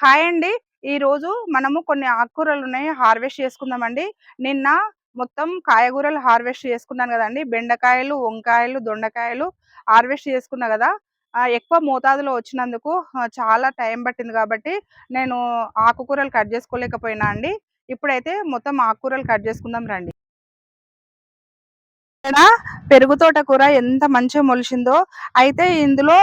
Hi అండి. ఈరోజు మనము కొన్ని ఆకుకూరలు ఉన్నాయి హార్వెస్ట్ చేసుకుందామండి. నిన్న మొత్తం కాయగూరలు హార్వెస్ట్ చేసుకున్నాను కదండి. బెండకాయలు వంకాయలు దొండకాయలు హార్వెస్ట్ చేసుకున్నా కదా. ఎక్కువ మోతాదులో వచ్చినందుకు చాలా టైం పట్టింది కాబట్టి నేను ఆకుకూరలు కట్ చేసుకోలేకపోయినా అండి. ఇప్పుడైతే మొత్తం ఆకుకూరలు కట్ చేసుకుందాం రండి. పెరుగు తోట కూర ఎంత మంచిగా మొలిచిందో. అయితే ఇందులో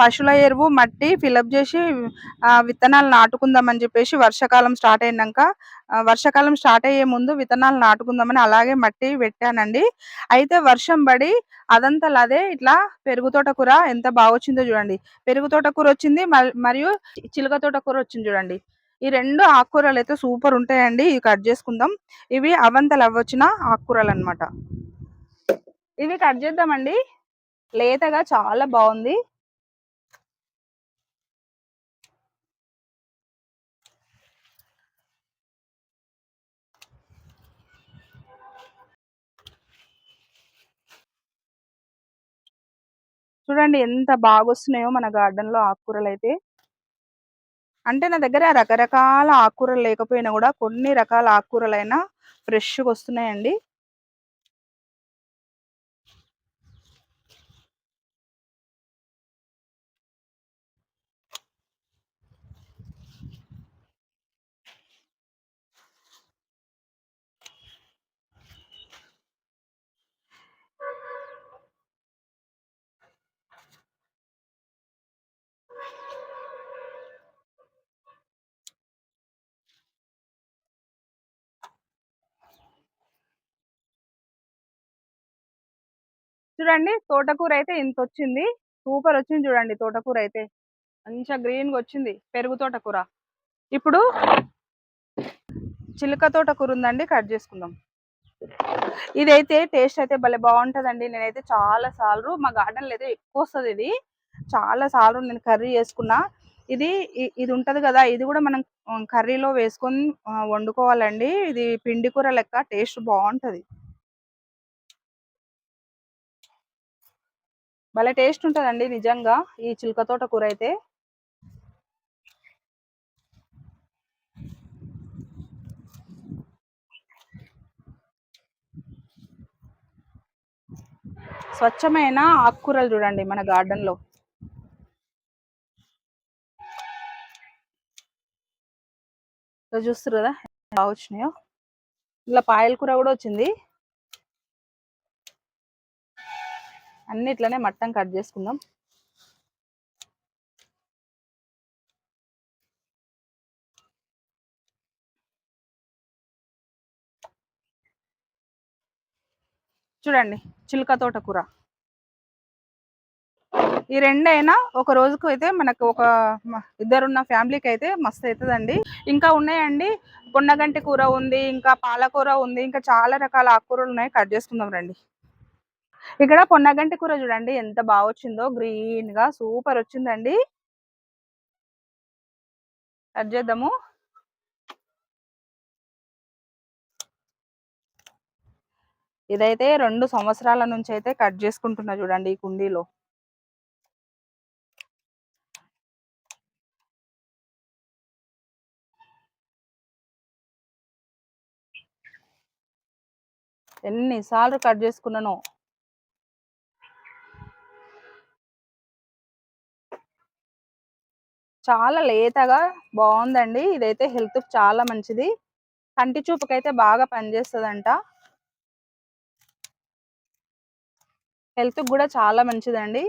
పశువుల ఎరువు మట్టి ఫిలప్ చేసి విత్తనాలు నాటుకుందామని చెప్పేసి వర్షాకాలం స్టార్ట్ అయినాక వర్షాకాలం స్టార్ట్ అయ్యే ముందు విత్తనాలు నాటుకుందామని అలాగే మట్టి పెట్టానండి. అయితే వర్షం పడి అదంతా అదే ఇట్లా పెరుగు తోట కూర ఎంత బాగా వచ్చిందో చూడండి. పెరుగు తోట కూర వచ్చింది మరియు చిలుక తోట కూర వచ్చింది చూడండి. ఈ రెండు ఆకుకూరలు అయితే సూపర్ ఉంటాయండి ఇవి కట్ చేసుకుందాం. ఇవి అవంతలు అవ్వచ్చిన ఆకుకూరలు అనమాట ఇవి కట్ చేద్దామండి. లేతగా చాలా బాగుంది. చూడండి ఎంత బాగా వస్తున్నాయో మన గార్డెన్లో ఆకుకూరలు అయితే అంటే నా దగ్గర రకరకాల ఆకుకూరలు లేకపోయినా కూడా కొన్ని రకాల ఆకుకూరలైనా ఫ్రెష్గా వస్తున్నాయండి. చూడండి. తోటకూర అయితే ఇంత వచ్చింది సూపర్ వచ్చింది చూడండి తోటకూర అయితే మంచిగా గ్రీన్గా వచ్చింది పెరుగు తోటకూర. ఇప్పుడు చిలుక తోటకూర ఉందండి కట్ చేసుకుందాం. ఇదైతే టేస్ట్ అయితే భలే బాగుంటుందండి నేనైతే చాలా సార్లు మా గార్డెన్లో అయితే ఎక్కువ వస్తుంది ఇది. చాలా సార్లు నేను కర్రీ చేసుకున్నా. ఇది ఇది ఉంటది కదా ఇది కూడా మనం కర్రీలో వేసుకొని వండుకోవాలండి. ఇది పిండి కూర లెక్క టేస్ట్ బాగుంటది భలే టేస్ట్ ఉంటుందండి నిజంగా ఈ చిలుక తోట కూర అయితే. స్వచ్ఛమైన ఆకుకూరలు చూడండి మన గార్డెన్లో. చూస్తారు కదా బాగా వచ్చినాయో. ఇలా పాయల కూర కూడా వచ్చింది. అన్ని ఇట్లనే మట్టం కట్ చేసుకుందాం. చూడండి చిలుక తోట కూర. ఈ రెండైనా ఒక రోజుకు అయితే మనకు ఒక ఇద్దరున్న ఫ్యామిలీకి అయితే మస్తు అవుతుందండి ఇంకా ఉన్నాయండి పొన్నగంటి కూర ఉంది ఇంకా పాలకూర ఉంది ఇంకా చాలా రకాల ఆకుకూరలు ఉన్నాయి. కట్ చేసుకుందాం రండి. ఇక్కడ పొన్నగంటి కూర చూడండి ఎంత బాగా వచ్చిందో. గ్రీన్గా సూపర్ వచ్చిందండి. కట్ చేద్దాము. ఇదైతే రెండు సంవత్సరాల నుంచి అయితే కట్ చేసుకుంటున్నా చూడండి ఈ కుండీలో. ఎన్నిసార్లు కట్ చేసుకున్నానో. చాలా లేతగా బాగుందండి ఇదైతే హెల్త్ చాలా మంచిది. కంటి చూపుకైతే బాగా పనిచేస్తుందంట. హెల్త్ కూడా చాలా మంచిదండి.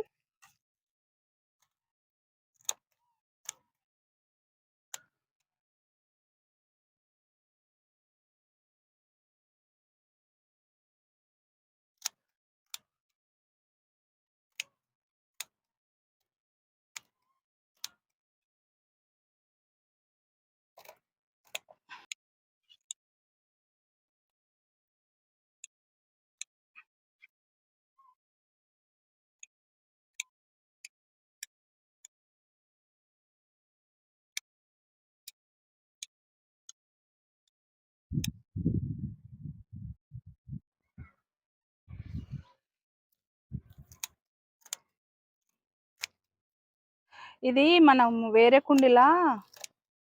ఇది మనం వేరే కుండీలా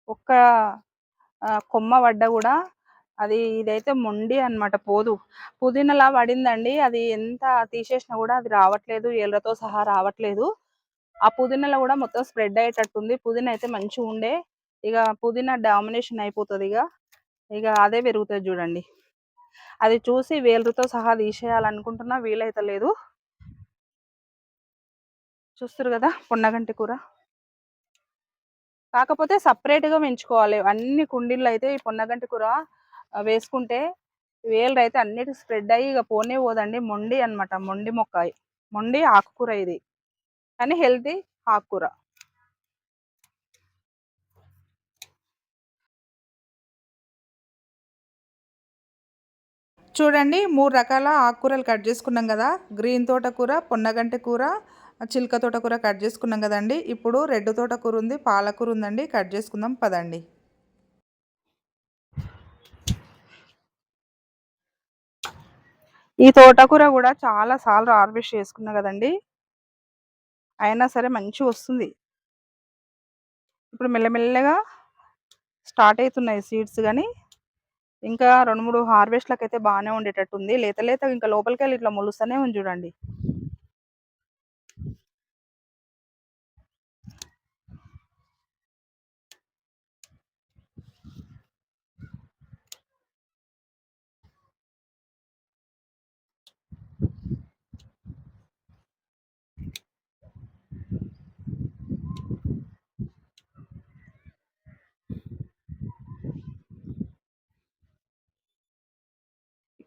ఒక్క కొమ్మ పడ్డ కూడా అది ఇదైతే మొండి అనమాట పోదు. పుదీనాలా పడిందండి. అది ఎంత తీసేసినా కూడా అది రావట్లేదు. ఏళ్ళతో సహా రావట్లేదు. ఆ పుదీనాలో కూడా మొత్తం స్ప్రెడ్ అయ్యేటట్టుంది. పుదీనా అయితే మంచిగా ఉండే. ఇక పుదీనా డామినేషన్ అయిపోతుంది ఇక. ఇక అదే పెరుగుతుంది చూడండి. అది చూసి వేలుతో సహా తీసేయాలనుకుంటున్నా వీలైతే లేదు చూస్తారు కదా? పొన్నగంటి కూర. కాకపోతే సపరేట్గా పెంచుకోవాలి. అన్ని కుండీల్లో అయితే ఈ పొన్నగంటి కూర వేసుకుంటే వేలు అయితే అన్నిటి స్ప్రెడ్ అయ్యి ఇక పోనే పోదండి. మొండి అనమాట మొండి మొక్క. మొండి ఆకుకూర ఇది. కానీ హెల్తీ ఆకుకూర. చూడండి మూడు రకాల ఆకుకూరలు కట్ చేసుకున్నాం కదా. గ్రీన్ తోటకూర పొన్నగంటి కూర చిలుక తోటకూర కట్ చేసుకున్నాం కదండి. ఇప్పుడు రెడ్ తోటకూర ఉంది పాలకూర ఉందండి. కట్ చేసుకుందాం పదండి. ఈ తోటకూర కూడా చాలా సార్లు హార్వెస్ట్ చేసుకున్నా కదండి. అయినా సరే మంచిగా వస్తుంది. ఇప్పుడు మెల్లమెల్లగా స్టార్ట్ అవుతున్నాయి సీడ్స్ కానీ. ఇంకా రెండు మూడు హార్వెస్ట్లకు అయితే బాగానే ఉండేటట్టు ఉంది లేత లేత ఇంకా లోపలికి వెళ్ళి ఇట్లా మొలుస్తూనే ఉంది చూడండి.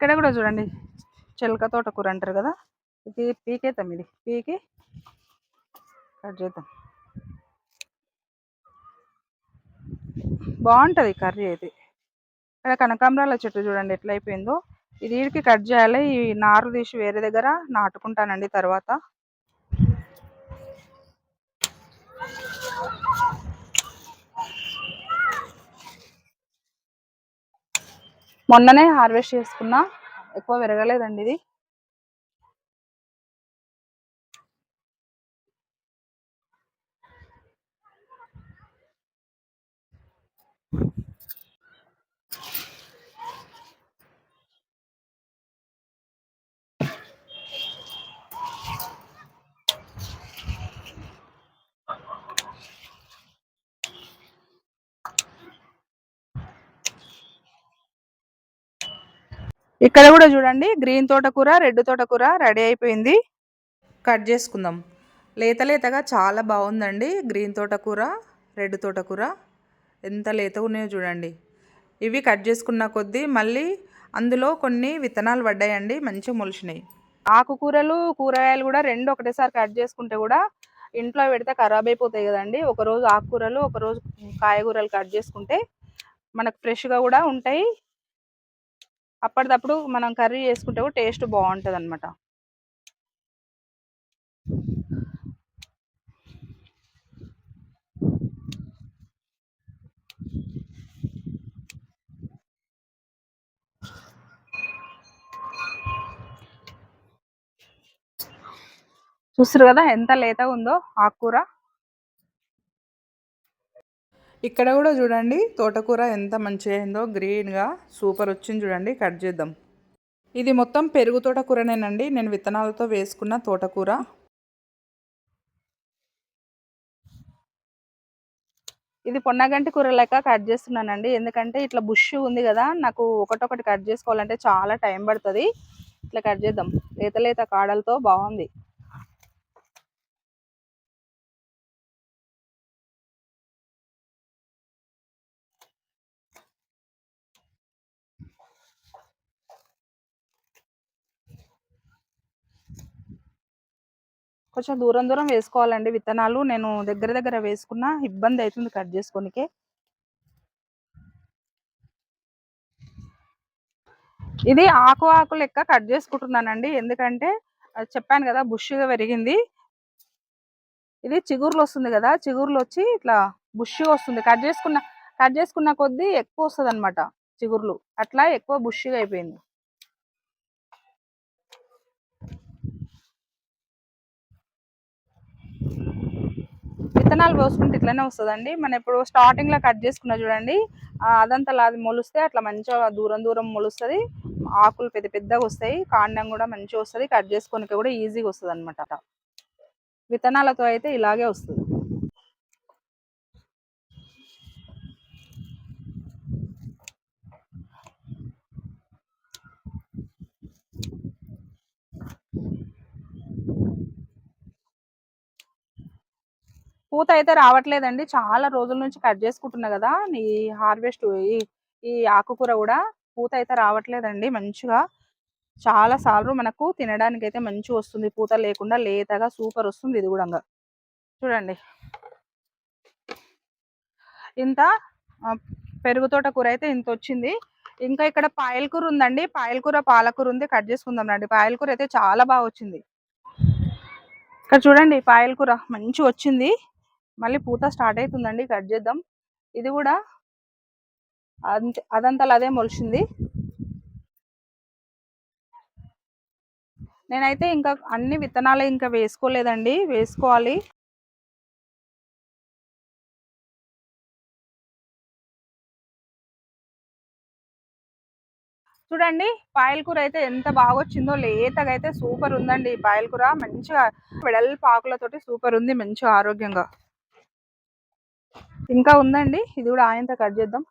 ఇక్కడ కూడా చూడండి. చిలక తోట కూర అంటారు కదా. ఇది పీకేతాం ఇది. పీకి కట్ చేద్దాం. బాగుంటుంది కర్రీ అయితే. ఇక్కడ కనకాంబరాల చెట్టు చూడండి ఎట్లా అయిపోయిందో ఇది వీడికి కట్ చేయాలి. ఈ నారు తీసి వేరే దగ్గర నాటుకుంటానండి తర్వాత. మొన్ననే హార్వెస్ట్ చేసుకున్నా ఎక్కువ విరగలేదండి ఇది. ఇక్కడ కూడా చూడండి గ్రీన్ తోటకూర రెడ్ తోటకూర రెడీ అయిపోయింది. కట్ చేసుకుందాం. లేత లేతగా చాలా బాగుందండి. గ్రీన్ తోటకూర రెడ్ తోటకూర ఎంత లేతగా ఉన్నాయో చూడండి. ఇవి కట్ చేసుకున్న కొద్దీ మళ్ళీ అందులో కొన్ని విత్తనాలు పడ్డాయండి మంచిగా మొలిచినాయి. ఆకుకూరలు కూరగాయలు కూడా రెండు ఒకటేసారి కట్ చేసుకుంటే కూడా ఇంట్లో పెడితే ఖరాబ్ అయిపోతాయి కదండి. ఒకరోజు ఆకుకూరలు ఒకరోజు కాయగూరలు కట్ చేసుకుంటే మనకు ఫ్రెష్గా కూడా ఉంటాయి. అప్పటిదప్పుడు మనం కర్రీ చేసుకుంటే టేస్ట్ బాగుంటుంది అనమాట చూస్తారు కదా ఎంత లేతగా ఉందో ఆకుకూర. ఇక్కడ కూడా చూడండి తోటకూర ఎంత మంచిగా అయిందో గ్రీన్గా సూపర్ వచ్చింది చూడండి కట్ చేద్దాం. ఇది మొత్తం పెరుగు తోటకూరనేనండి నేను విత్తనాలతో వేసుకున్న తోటకూర. ఇది పొన్నగంటి కూర లెక్క కట్ చేస్తున్నానండి ఎందుకంటే ఇట్లా బుష్ ఉంది కదా నాకు ఒకటొకటి కట్ చేసుకోవాలంటే చాలా టైం పడుతుంది. ఇట్లా కట్ చేద్దాం. లేత లేత కాడలతో బాగుంది. కొంచెం దూరం దూరం వేసుకోవాలండి విత్తనాలు. నేను దగ్గర దగ్గర వేసుకున్న ఇబ్బంది అవుతుంది కట్ చేసుకోనికే. ఇది ఆకు ఆకు లెక్క కట్ చేసుకుంటున్నానండి. ఎందుకంటే చెప్పాను కదా బుష్గా పెరిగింది. ఇది చిగుర్లు వస్తుంది కదా చిగురులు వచ్చి ఇట్లా బుష్గా వస్తుంది. కట్ చేసుకున్న కట్ చేసుకున్న కొద్దీ ఎక్కువ వస్తుంది అనమాట చిగుర్లు. అట్లా ఎక్కువ బుష్గా అయిపోయింది. విత్తనాలు పోసుకుంటే ఇట్లనే వస్తుందండి. మనం ఇప్పుడు స్టార్టింగ్లో కట్ చేసుకున్నా చూడండి అదంతా అది మొలుస్తే అట్లా మంచిగా దూరం దూరం మొలుస్తుంది. ఆకులు పెద్ద పెద్దగా వస్తాయి. కాండం కూడా మంచిగా వస్తుంది. కట్ చేసుకోనికి కూడా ఈజీగా వస్తుంది అనమాట విత్తనాలతో అయితే ఇలాగే వస్తుంది. పూత అయితే రావట్లేదండి. చాలా రోజుల నుంచి కట్ చేసుకుంటున్నా కదా ఈ హార్వెస్ట్ ఈ ఈ ఆకుకూర కూడా పూత అయితే రావట్లేదండి మంచిగా. చాలా సార్లు మనకు తినడానికి అయితే మంచిగా వస్తుంది పూత లేకుండా లేతగా సూపర్ వస్తుంది ఇది కూడా. చూడండి. ఇంత పెరుగు తోట కూర అయితే ఇంత వచ్చింది. ఇంకా ఇక్కడ పాయలకూర ఉందండి. పాయలకూర పాలకూర ఉంది. కట్ చేసుకుందాం రండి. పాయలకూర అయితే చాలా బాగా వచ్చింది. ఇక్కడ చూడండి పాయలకూర మంచి వచ్చింది. మళ్ళీ పూత స్టార్ట్ అవుతుందండి కట్ చేద్దాం. ఇది కూడా అంత అదంతా అదే మొలిచింది. నేనైతే ఇంకా అన్ని విత్తనాలు ఇంకా వేసుకోలేదండి వేసుకోవాలి. చూడండి పాయలకూర అయితే ఎంత బాగా వచ్చిందో లేతగా అయితే సూపర్ ఉందండి పాయలకూర మంచిగా వెడల్పు పాకులతోటి సూపర్ ఉంది మంచిగా ఆరోగ్యంగా. ఇంకా ఉందండి. ఇది కూడా ఆయనతో కట్ చేద్దాం.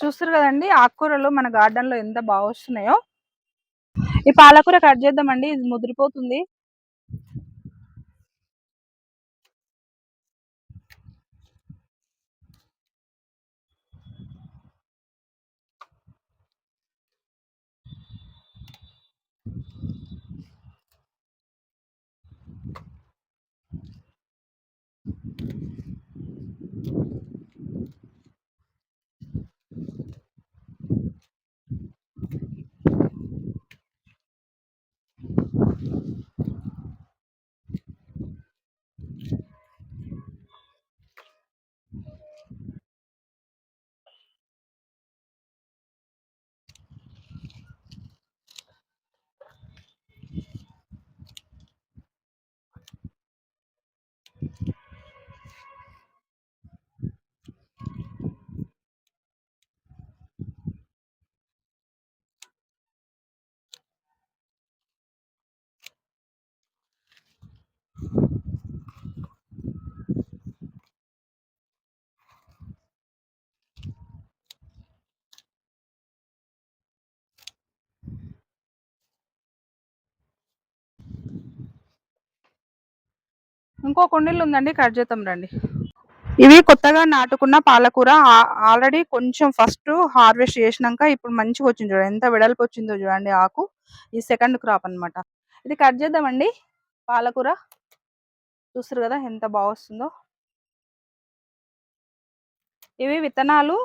చూస్తారు కదండి ఆకుకూరలు మన గార్డెన్లో ఎంత బాగా వస్తున్నాయో. ఈ పాలకూర కట్ చేద్దామండి ఇది ముదిరిపోతుంది. ఇంకో కుండీలు ఉందండి కట్ చేద్దాం రండి. ఇవి కొత్తగా నాటుకున్న పాలకూర ఆల్రెడీ కొంచెం ఫస్ట్ హార్వెస్ట్ చేసినాక ఇప్పుడు మంచిగా వచ్చింది చూడండి. ఎంత వెడల్పు వచ్చిందో చూడండి ఆకు. ఈ సెకండ్ క్రాప్ అనమాట ఇది కట్ చేద్దామండి పాలకూర. చూస్తారు కదా ఎంత బాగా వస్తుందో. ఇవి విత్తనాలు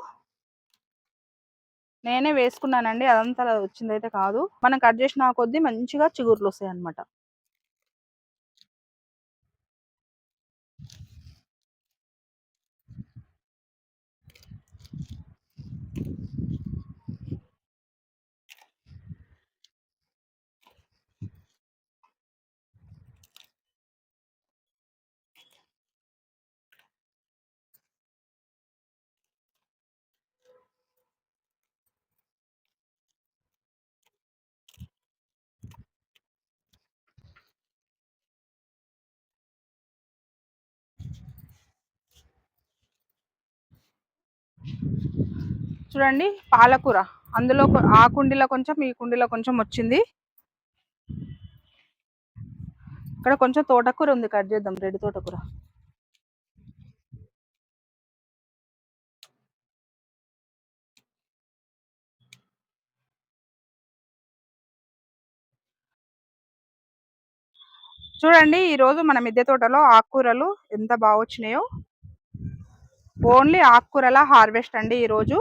నేనే వేసుకున్నానండి. అదంతా వచ్చిందైతే కాదు. మనం కట్ చేసిన కొద్దీ మంచిగా చిగుర్లు వస్తాయి అనమాట చూడండి పాలకూర. అందులో ఆ కుండీలో కొంచెం ఈ కుండీలో కొంచెం వచ్చింది. ఇక్కడ కొంచెం తోటకూర ఉంది కట్ చేద్దాం రెడ్ తోటకూర. చూడండి ఈరోజు మన మిద్దె తోటలో ఆకుకూరలు ఎంత బాగా వచ్చినాయో ఓన్లీ ఆకుకూరల హార్వెస్ట్ అండి ఈరోజు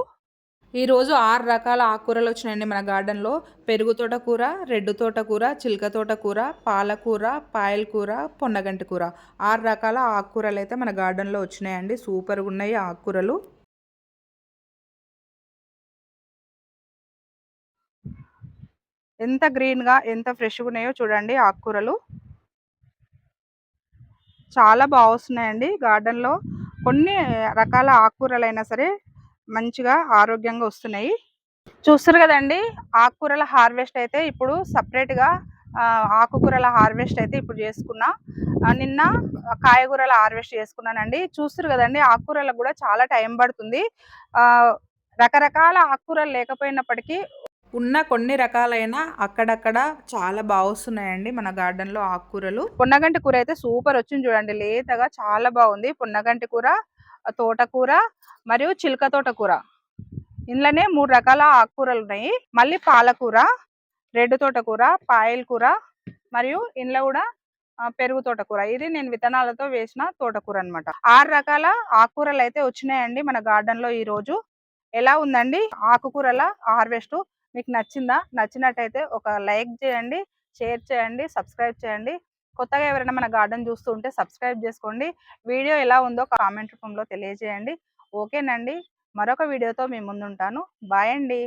ఈరోజు ఆరు రకాల ఆకుకూరలు వచ్చినాయండి మన గార్డెన్లో. పెరుగు తోటకూర రెడ్డు తోటకూర చిలక తోటకూర పాలకూర పాయల కూర పొన్నగంటి కూర. ఆరు రకాల ఆకుకూరలు అయితే మన గార్డెన్లో వచ్చినాయండి. సూపర్గా ఉన్నాయి ఆకుకూరలు. ఎంత గ్రీన్గా ఎంత ఫ్రెష్గా ఉన్నాయో చూడండి ఆకుకూరలు. చాలా బాగుస్తున్నాయండి. గార్డెన్లో కొన్ని రకాల ఆకుకూరలైనా సరే మంచిగా ఆరోగ్యంగా వస్తున్నాయి. చూస్తారు కదండి ఆకుకూరల హార్వెస్ట్ అయితే ఇప్పుడు సపరేట్గా ఆకుకూరల హార్వెస్ట్ అయితే ఇప్పుడు చేసుకున్నా. నిన్న కాయగూరల హార్వెస్ట్ చేసుకున్నానండి. చూస్తారు కదండి ఆకుకూరలకు కూడా చాలా టైం పడుతుంది. రకరకాల ఆకుకూరలు లేకపోయినప్పటికీ ఉన్న కొన్ని రకాలైన అక్కడక్కడ చాలా బాగుస్తున్నాయండి మన గార్డెన్లో ఆకుకూరలు. పొన్నగంటి కూర అయితే సూపర్ వచ్చింది చూడండి లేతగా చాలా బాగుంది. పొన్నగంటి కూర తోటకూర మరియు చిలక తోటకూర. ఇందులోనే మూడు రకాల ఆకుకూరలు ఉన్నాయి. మళ్ళీ పాలకూర రెడ్ తోటకూర పాయల కూర మరియు ఇందులో కూడా పెరుగు తోటకూర. ఇది నేను విత్తనాలతో వేసిన తోటకూర అనమాట ఆరు రకాల ఆకుకూరలు అయితే వచ్చినాయండి మన గార్డెన్లో ఈ రోజు ఎలా ఉందండి? ఆకుకూరల హార్వెస్ట్ మీకు నచ్చిందా? నచ్చినట్టయితే ఒక లైక్ చేయండి షేర్ చేయండి సబ్స్క్రైబ్ చేయండి. కొత్తగా ఎవరైనా మన గార్డెన్ చూస్తూ ఉంటే సబ్స్క్రైబ్ చేసుకోండి. వీడియో ఎలా ఉందో కామెంట్ రూపంలో తెలియజేయండి. ఓకేనండి. మరొక వీడియోతో మీ ముందుంటాను. బాయ్ అండి